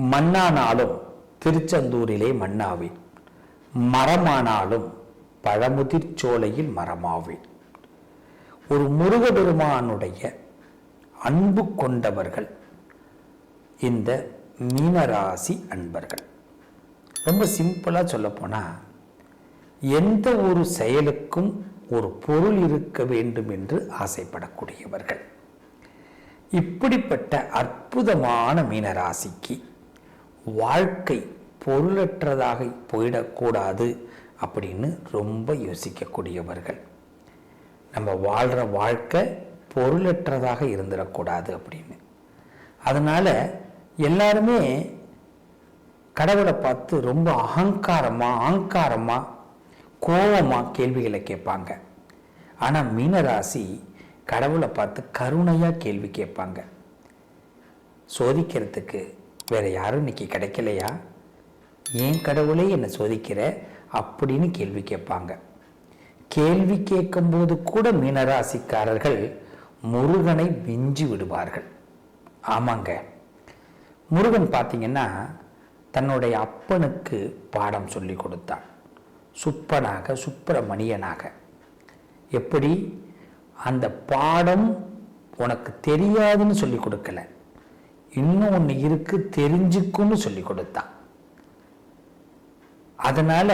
மண்ணானாலும் திருச்செந்தூரிலே மண்ணாவேன் மரமானாலும் பழமுதிர் சோலையில் மரமாவேன். ஒரு முருகபெருமானுடைய அன்பு கொண்டவர்கள் இந்த மீனராசி அன்பர்கள். ரொம்ப சிம்பிளாக சொல்லப்போனால் எந்த ஒரு செயலுக்கும் ஒரு பொருள் இருக்க வேண்டும் என்று ஆசைப்படக்கூடியவர்கள். இப்படிப்பட்ட அற்புதமான மீனராசிக்கு வாழ்க்கை பொருளற்றதாக போயிடக்கூடாது அப்படின்னு ரொம்ப யோசிக்கக்கூடியவர்கள். நம்ம வாழ்கிற வாழ்க்கை பொருளற்றதாக இருந்துடக்கூடாது அப்படின்னு. அதனால் எல்லாருமே கடவுளை பார்த்து ரொம்ப அகங்காரமாக ஆங்காரமாக கோபமாக கேள்விகளை கேட்பாங்க. ஆனால் மீனராசி கடவுளை பார்த்து கருணையாக கேள்வி கேட்பாங்க. சோதிக்கிறதுக்கு வேறு யாரும் இன்னைக்கு கிடைக்கலையா? ஏன் கடவுளே என்னை சோதிக்கிற? அப்படின்னு கேள்வி கேட்பாங்க. கேள்வி கேட்கும்போது கூட மீனராசிக்காரர்கள் முருகனை விஞ்சி விடுவார்கள். ஆமாங்க. முருகன் பார்த்தீங்கன்னா தன்னுடைய அப்பனுக்கு பாடம் சொல்லி கொடுத்தான். சுப்பனாக சுப்பிரமணியனாக. எப்படி? அந்த பாடம் உனக்கு தெரியாதுன்னு சொல்லி கொடுக்கல. இன்னும் இருக்கு தெரிஞ்சுக்குன்னு சொல்லி கொடுத்தான். அதனால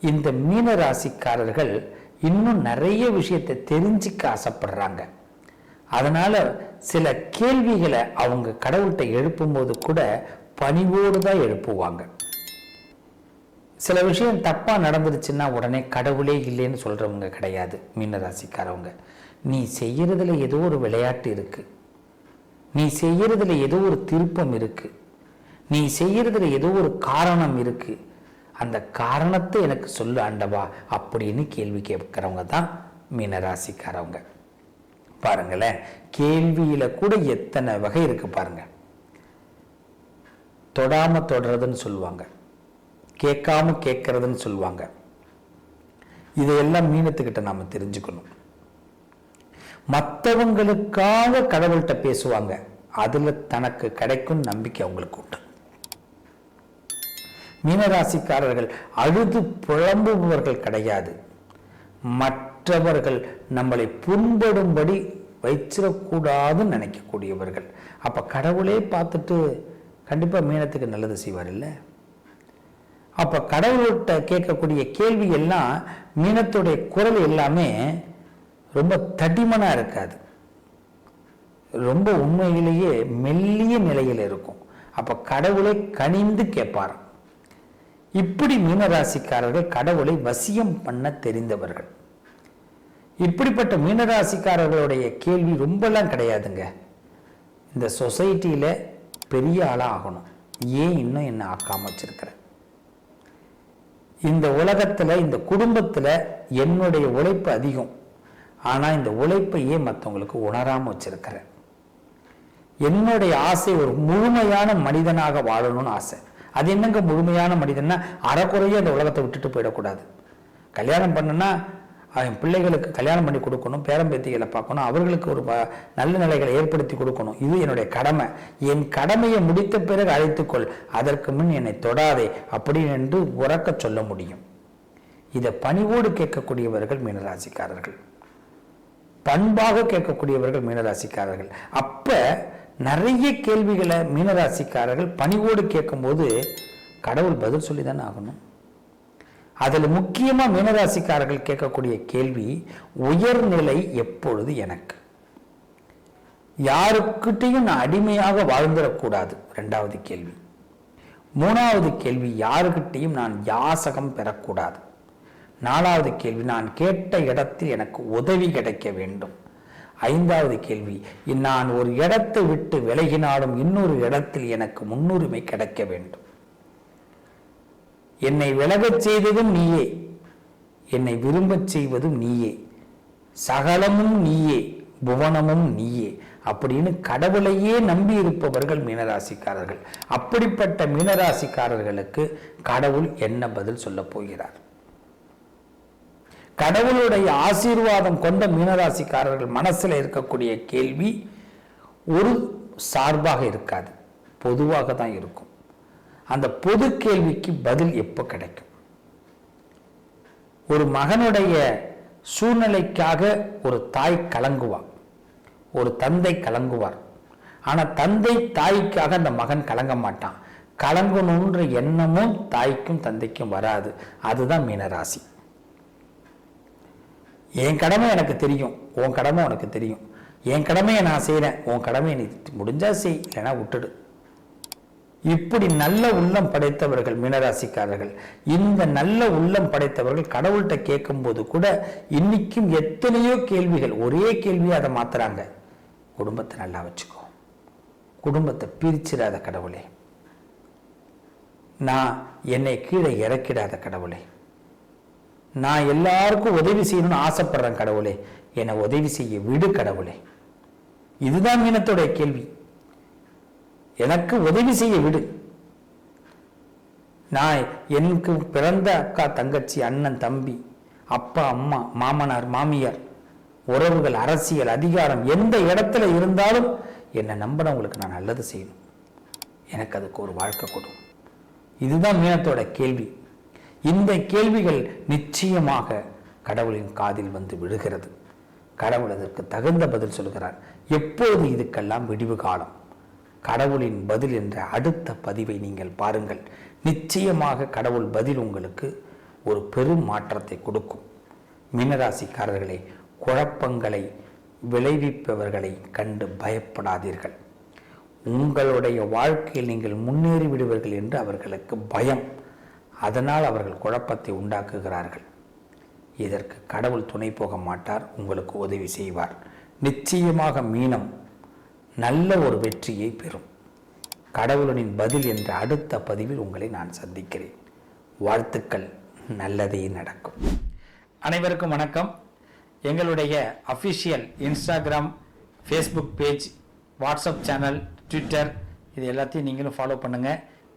இந்த மீன ராசிக்காரர்கள் இன்னும் நிறைய விஷயத்தை தெரிஞ்சுக்க ஆசைப்படுறாங்க. அதனால சில கேள்விகளை அவங்க கடவுள்கிட்ட எழுப்பும்போது கூட பணிவோடு தான் எழுப்புவாங்க. சில விஷயம் தப்பாக நடந்துருச்சுன்னா உடனே கடவுளே இல்லைன்னு சொல்கிறவங்க கிடையாது மீனராசிக்காரவங்க. நீ செய்யறதுல ஏதோ ஒரு விளையாட்டு இருக்கு. நீ செய்யறதுல ஏதோ ஒரு திருப்பம் இருக்கு. நீ செய்யறதுல ஏதோ ஒரு காரணம் இருக்கு. அந்த காரணத்தை எனக்கு சொல்லு ஆண்டவா அப்படின்னு கேள்வி கேட்கிறவங்க தான் மீனராசிக்காரவங்க. பாருங்களேன் கேள்வியில கூட எத்தனை வகை இருக்கு பாருங்க. தொடாம தொடறதுன்னு சொல்லுவாங்க. கேட்காம கேட்கறதுன்னு சொல்லுவாங்க. இதையெல்லாம் மீனத்துக்கிட்ட நாம தெரிஞ்சுக்கணும். மற்றவங்களுக்காக கடவுள்கிட்ட பேசுவாங்க. அதுல தனக்கு கிடைக்கும் நம்பிக்கை அவங்களுக்கு உண்டு. மீனராசிக்காரர்கள் அழுது புலம்புபவர்கள் கிடையாது. மற்றவர்கள் நம்மளை புண்படும்படி வைச்சிடக்கூடாதுன்னு நினைக்கக்கூடியவர்கள். அப்ப கடவுளே பார்த்துட்டு கண்டிப்பா மீனத்துக்கு நல்லது செய்வார் இல்லை அப்ப கடவுள்கிட்ட கேட்கக்கூடிய கேள்வி எல்லாம் மீனத்துடைய குரல் எல்லாமே ரொம்ப தடிமனாக இருக்காது. ரொம்ப உண்மையிலேயே மெல்லிய நிலையில் இருக்கும். அப்போ கடவுளை கனிந்து கேட்பார் இப்படி மீனராசிக்காரர்கள் கடவுளை வசியம் பண்ண தெரிந்தவர்கள். இப்படிப்பட்ட மீனராசிக்காரர்களுடைய கேள்வி ரொம்பலாம் கிடையாதுங்க. இந்த சொசைட்டியில் பெரிய ஆளாக ஆகணும். ஏன் இன்னும் என்ன ஆக்காமல் வச்சிருக்கிற? இந்த உலகத்தில் இந்த குடும்பத்தில் என்னுடைய உழைப்பு அதிகம். ஆனால் இந்த உழைப்பையே மற்றவங்களுக்கு உணராமல் வச்சிருக்கிறேன் என்னுடைய ஆசை ஒரு முழுமையான மனிதனாக வாழணும்னு ஆசை. அது என்னங்க முழுமையான மனிதன்னா அறக்குறையே அந்த உலகத்தை விட்டுட்டு போயிடக்கூடாது. கல்யாணம் பண்ணுனா அவன் பிள்ளைகளுக்கு கல்யாணம் பண்ணி கொடுக்கணும் பேரம்பேத்திகளை பார்க்கணும் அவர்களுக்கு ஒரு நல்ல நிலைகளை ஏற்படுத்தி கொடுக்கணும். இது என்னுடைய கடமை. என் கடமையை முடித்த பிறகு அழைத்துக்கொள். அதற்கு முன் என்னை தொடாதே அப்படின்னு என்று உறக்க சொல்ல முடியும். இதை பணிவோடு கேட்கக்கூடியவர்கள் மீனராசிக்காரர்கள். பண்பாக கேட்கக்கூடியவர்கள் மீனராசிக்காரர்கள். அப்போ நிறைய கேள்விகளை மீனராசிக்காரர்கள் பணிவோடு கேட்கும்போது கடவுள் பதில் சொல்லி தானே ஆகணும். அதில் முக்கியமாக மீனராசிக்காரர்கள் கேட்கக்கூடிய கேள்வி உயர்நிலை எப்பொழுது எனக்கு? யாருக்கிட்டையும் நான் அடிமையாக வாழ்ந்துடக்கூடாது. ரெண்டாவது கேள்வி. மூணாவது கேள்வி யாருக்கிட்டையும் நான் யாசகம் பெறக்கூடாது. நாலாவது கேள்வி நான் கேட்ட இடத்தில் எனக்கு உதவி கிடைக்க வேண்டும். ஐந்தாவது கேள்வி நான் ஒரு இடத்தை விட்டு விலகினாலும் இன்னொரு இடத்தில் எனக்கு முன்னுரிமை கிடைக்க வேண்டும். என்னை விலகச் செய்ததும் நீயே. என்னை விரும்பச் செய்வதும் நீயே. சகலமும் நீயே. புவனமும் நீயே. அப்படின்னு கடவுளையே நம்பி இருப்பவர்கள் மீனராசிக்காரர்கள். அப்படிப்பட்ட மீனராசிக்காரர்களுக்கு கடவுள் என்ன பதில் சொல்லப் போகிறார்? கடவுளுடைய ஆசீர்வாதம் கொண்ட மீனராசிக்காரர்கள் மனசில் இருக்கக்கூடிய கேள்வி ஒரு சார்பாக இருக்காது. பொதுவாக தான் இருக்கும். அந்த பொது கேள்விக்கு பதில் எப்போ கிடைக்கும்? ஒரு மகனுடைய சூழ்நிலைக்காக ஒரு தாய் கலங்குவார் ஒரு தந்தை கலங்குவார். ஆனால் தந்தை தாய்க்காக அந்த மகன் கலங்க மாட்டான். கலங்கணுன்ற எண்ணமும் தாய்க்கும் தந்தைக்கும் வராது. அதுதான் மீனராசி. என் கடமை எனக்கு தெரியும் உன் கடமை உனக்கு தெரியும். என் கடமையை நான் செய்கிறேன் உன் கடமையை நீ முடிஞ்சா செய் இல்லைன்னா விட்டுடு. இப்படி நல்ல உள்ளம் படைத்தவர்கள் மீனராசிக்காரர்கள் இந்த நல்ல உள்ளம் படைத்தவர்கள் கடவுள்கிட்ட கேட்கும்போது கூட இன்னைக்கும் எத்தனையோ கேள்விகள் ஒரே கேள்வியை அதை மாத்துறாங்க. குடும்பத்தை நல்லா வச்சுக்கோ. குடும்பத்தை பிரிச்சிடாத கடவுளே. நான் என்னை கீழே இறக்கிடாத கடவுளே. நான் எல்லாருக்கும் உதவி செய்யணும்னு ஆசைப்படுறேன் கடவுளே. என்னை உதவி செய்ய விடு கடவுளே. இதுதான் மீனத்துடைய கேள்வி. எனக்கு உதவி செய்ய விடு. நான் எனக்கு பிறந்த அக்கா தங்கச்சி அண்ணன் தம்பி அப்பா அம்மா மாமனார் மாமியார் உறவுகள் அரசியல் அதிகாரம் எந்த இடத்துல இருந்தாலும் என்னை நம்பினவங்களுக்கு நான் நல்லது செய்யணும். எனக்கு அதுக்கு ஒரு வாழ்க்கை கொடும் இதுதான் மீனத்தோட கேள்வி. இந்த கேள்விகள் நிச்சயமாக கடவுளின் காதில் வந்து விழுகிறது. கடவுள் அதற்கு தகுந்த பதில் சொல்கிறார். எப்போது இதுக்கெல்லாம் விடிவு காலம்? கடவுளின் பதில் என்ற அடுத்த பதிவை நீங்கள் பாருங்கள். நிச்சயமாக கடவுள் பதில் உங்களுக்கு ஒரு பெரும் மாற்றத்தை கொடுக்கும். மீனராசிக்காரர்களே குழப்பங்களை விளைவிப்பவர்களை கண்டு பயப்படாதீர்கள். உங்களுடைய வாழ்க்கையில் நீங்கள் முன்னேறி விடுவீர்கள் என்று அவர்களுக்கு பயம். அதனால் அவர்கள் குழப்பத்தை உண்டாக்குகிறார்கள். இதற்கு கடவுள் துணை போக மாட்டார் உங்களுக்கு உதவி செய்வார். நிச்சயமாக மீனம் நல்ல ஒரு வெற்றியை பெறும். கடவுளனின் பதில் என்ற அடுத்த பதிவில் உங்களை நான் சந்திக்கிறேன். வாழ்த்துக்கள் நல்லதே நடக்கும். அனைவருக்கும் வணக்கம். எங்களுடைய official Instagram Facebook page WhatsApp channel Twitter இது எல்லாத்தையும் நீங்களும் ஃபாலோ பண்ணுங்கள்